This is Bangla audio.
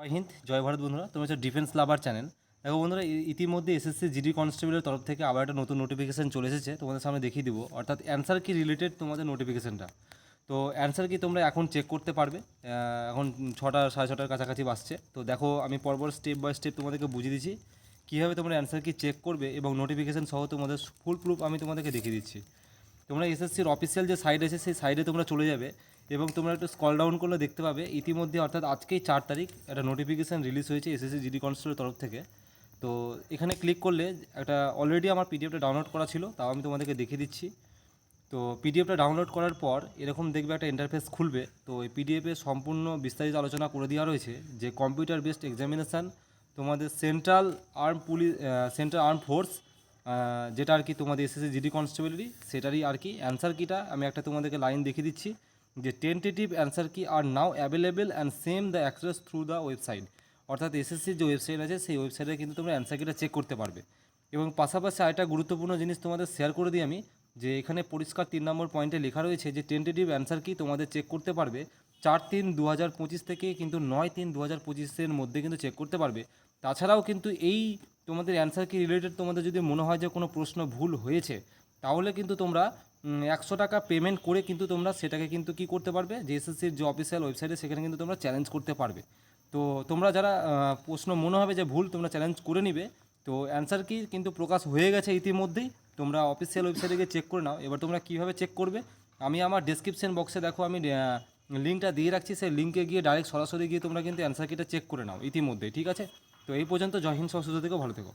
জয় হিন্দ, জয় ভারত বন্ধুরা। তোমরা হচ্ছে ডিফেন্স লাভার চ্যানেল দেখো বন্ধুরা ইতিমধ্যে এসএসসি জিডি কনস্টেবলের তরফ থেকে আবার একটা নতুন নোটিফিকেশান চলে এসেছে। তোমাদের সামনে দেখিয়ে দিব। অর্থাৎ অ্যান্সার কি রিলেটেড তোমাদের নোটিফিকেশানটা তো অ্যান্সার কি তোমরা এখন চেক করতে পারবে। এখন ছটা, সাড়ে ছটার কাছাকাছি বাসছে তো দেখো, আমি পরপর স্টেপ বাই স্টেপ তোমাদেরকে বুঝিয়ে দিচ্ছি। কীভাবে তোমরা অ্যান্সার কি চেক করবে এবং নোটিফিকেশন সহ তোমাদের ফুল প্রুফ আমি তোমাদেরকে দেখিয়ে দিচ্ছি। তোমরা এসএসসির অফিসিয়াল যে সাইট আছে, সেই সাইডে তোমরা চলে যাবে। এবং তোমরা একটু স্কল ডাউন করলে দেখতে পাবে, ইতিমধ্যে অর্থাৎ আজকেই চার তারিখ একটা নোটিফিকেশান রিলিজ হয়েছে এসএসসি জিডি কনস্টেবলের তরফ থেকে। তো এখানে ক্লিক করলে একটা অলরেডি আমার পিডিএফটা ডাউনলোড করা ছিল, তাও আমি তোমাদেরকে দেখিয়ে দিচ্ছি। তো পিডিএফটা ডাউনলোড করার পর এরকম দেখবে একটা ইন্টারফেস খুলবে, তো এই পিডিএফে সম্পূর্ণ বিস্তারিত আলোচনা করে দেওয়া রয়েছে যে কম্পিউটার বেসড এক্সামিনেশান তোমাদের central arm police central arm force যেটা আর কি তোমাদের এসএসসি জিডি কনস্টেবলেরই সেটারই আর কি অ্যান্সার কিটা আমি একটা তোমাদেরকে লাইন দেখিয়ে দিচ্ছি। যে টেন্টেটিভ অ্যান্সার কি আর now available and same the access through the website অর্থাৎ এসএসসির যে ওয়েবসাইট আছে, সেই ওয়েবসাইটে কিন্তু তোমরা অ্যান্সার কিটা চেক করতে পারবে। এবং পাশাপাশি আরেকটা গুরুত্বপূর্ণ জিনিস তোমাদের শেয়ার করে দিই আমি, যে এখানে পরিষ্কার তিন নম্বর পয়েন্টে লেখা রয়েছে যে টেন্টেটিভ অ্যান্সার কি তোমাদের চেক করতে পারবে। চার তিন দু হাজার পঁচিশ থেকে কিন্তু নয় তিন দু হাজার পঁচিশের মধ্যে কিন্তু চেক করতে পারবে। তাছাড়াও কিন্তু এই তোমাদের অ্যান্সার কি রিলেটেড তোমাদের যদি মনে হয় যে কোনো প্রশ্ন ভুল হয়েছে তাহলে কিন্তু তোমরা একশো টাকা পেমেন্ট করে কিন্তু তোমরা সেটাকে কিন্তু কি করতে পারবে? যে এসএসসির যে অফিসিয়াল ওয়েবসাইটে সেখানে কিন্তু তোমরা চ্যালেঞ্জ করতে পারবে। তো তোমরা যারা প্রশ্ন মনে হবে যে ভুল তোমরা চ্যালেঞ্জ করে নিবে, তো অ্যান্সার কি কিন্তু প্রকাশ হয়ে গেছে ইতিমধ্যেই। তোমরা অফিসিয়াল ওয়েবসাইটে গিয়ে চেক করে নাও। এবার তোমরা কীভাবে চেক করবে? আমি আমার ডেসক্রিপশন বক্সে দেখো, আমি লিঙ্কটা দিয়ে রাখছি। সেই লিঙ্কে গিয়ে ডাইরেক্ট সরাসরি গিয়ে তোমরা কিন্তু অ্যান্সার কিটা চেক করে নাও ইতিমধ্যে ঠিক আছে? তো এই পর্যন্ত জয় হিন্দ সব সুযোগ থেকেও ভালো থেকো।